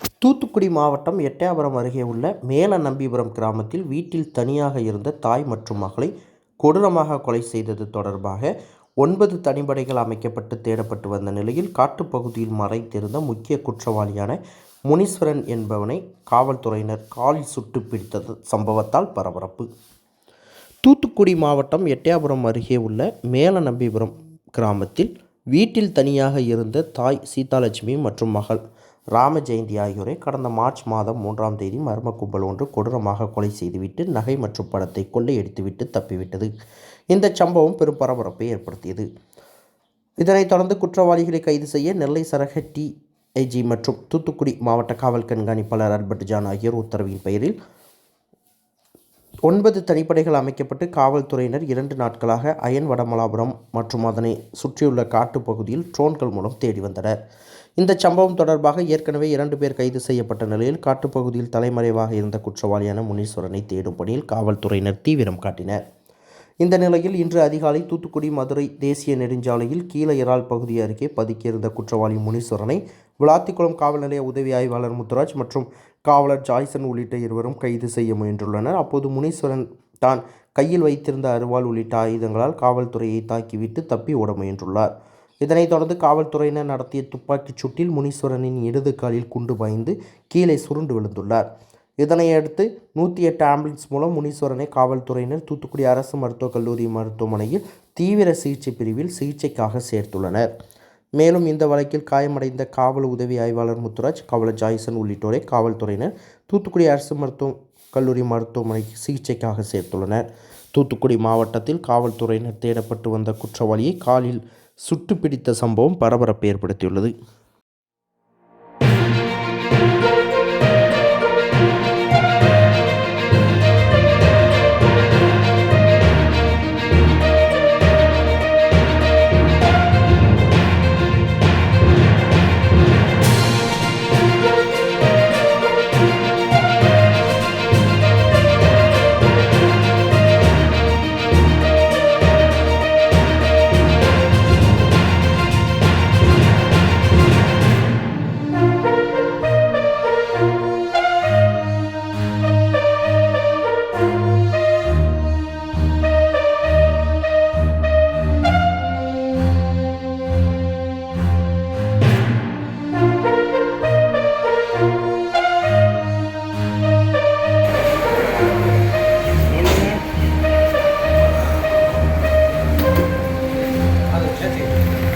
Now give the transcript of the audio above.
தூத்துக்குடி மாவட்டம் எட்டயபுரம் அருகே உள்ள மேலநம்பிபுரம் கிராமத்தில் வீட்டில் தனியாக இருந்த தாய் மற்றும் மகளை கொடூரமாக கொலை செய்தது தொடர்பாக ஒன்பது தனிப்படைகள் அமைக்கப்பட்டு தேடப்பட்டு வந்த நிலையில் காட்டுப்பகுதியில் மறைத்திருந்த முக்கிய குற்றவாளியான முனீஸ்வரன் என்பவனை காவல்துறையினர் காலில் சுட்டு பிடித்தது சம்பவத்தால் பரபரப்பு. தூத்துக்குடி மாவட்டம் எட்டயபுரம் அருகே உள்ள மேலநம்பிபுரம் கிராமத்தில் வீட்டில் தனியாக இருந்த தாய் சீதாலட்சுமி மற்றும் மகள் ராம ஜெயந்தி ஆகியோரை கடந்த மார்ச் மாதம் மூன்றாம் தேதி மர்ம கும்பல் ஒன்று கொடூரமாக கொலை செய்துவிட்டு நகை மற்றும் பணத்தை கொள்ளையடித்துவிட்டு தப்பிவிட்டது. இந்த சம்பவம் பெரும் பரபரப்பை ஏற்படுத்தியது. இதனைத் தொடர்ந்து குற்றவாளிகளை கைது செய்ய நெல்லை சரக டி. ஐஜி மற்றும் தூத்துக்குடி மாவட்ட காவல் கண்காணிப்பாளர் அல்பர்ட் ஜான் ஆகியோர் உத்தரவின் பெயரில் ஒன்பது தனிப்படைகள் அமைக்கப்பட்டு காவல்துறையினர் இரண்டு நாட்களாக அயன் வடமலாபுரம் மற்றும் அதனை சுற்றியுள்ள காட்டுப்பகுதியில் ட்ரோன்கள் மூலம் தேடி வந்தனர். இந்த சம்பவம் தொடர்பாக ஏற்கனவே இரண்டு பேர் கைது செய்யப்பட்ட நிலையில் காட்டுப்பகுதியில் தலைமறைவாக இருந்த குற்றவாளியான முனீஸ்வரனை தேடும் பணியில் காவல்துறையினர் தீவிரம் காட்டினர். இந்த நிலையில் இன்று அதிகாலை தூத்துக்குடி மதுரை தேசிய நெடுஞ்சாலையில் கீழ இறால் பகுதி அருகே பதுக்கியிருந்த குற்றவாளி முனீஸ்வரனை விளாத்திக்குளம் காவல் நிலைய உதவி ஆய்வாளர் முத்துராஜ் மற்றும் காவலர் ஜாய்சன் உள்ளிட்ட இருவரும் கைது செய்ய முயன்றுள்ளனர். அப்போது முனீஸ்வரன் தான் கையில் வைத்திருந்த அருவாள் உள்ளிட்ட ஆயுதங்களால் காவல்துறையை தாக்கிவிட்டு தப்பி ஓட முயன்றுள்ளார். இதனைத் தொடர்ந்து காவல்துறையினர் நடத்திய துப்பாக்கிச் சூட்டில் முனீஸ்வரனின் இடது காலில் குண்டு பாய்ந்து கீழே சுருண்டு விழுந்துள்ளார். இதனையடுத்து நூற்றி எட்டு ஆம்புலன்ஸ் மூலம் முனீஸ்வரனை காவல்துறையினர் தூத்துக்குடி அரசு மருத்துவக் கல்லூரி மருத்துவமனையில் தீவிர சிகிச்சை பிரிவில் சிகிச்சைக்காக சேர்த்துள்ளனர். மேலும் இந்த வழக்கில் காயமடைந்த காவல் உதவி ஆய்வாளர் முத்துராஜ் காவலர் ஜாய்சன் உள்ளிட்டோரை காவல்துறையினர் தூத்துக்குடி அரசு மருத்துவ கல்லூரி மருத்துவமனைக்கு சிகிச்சைக்காக சேர்த்துள்ளனர். தூத்துக்குடி மாவட்டத்தில் காவல்துறையினர் தேடப்பட்டு வந்த குற்றவாளியை காலில் சுட்டு பிடித்த சம்பவம் பரபரப்பை ஏற்படுத்தியுள்ளது. থেকে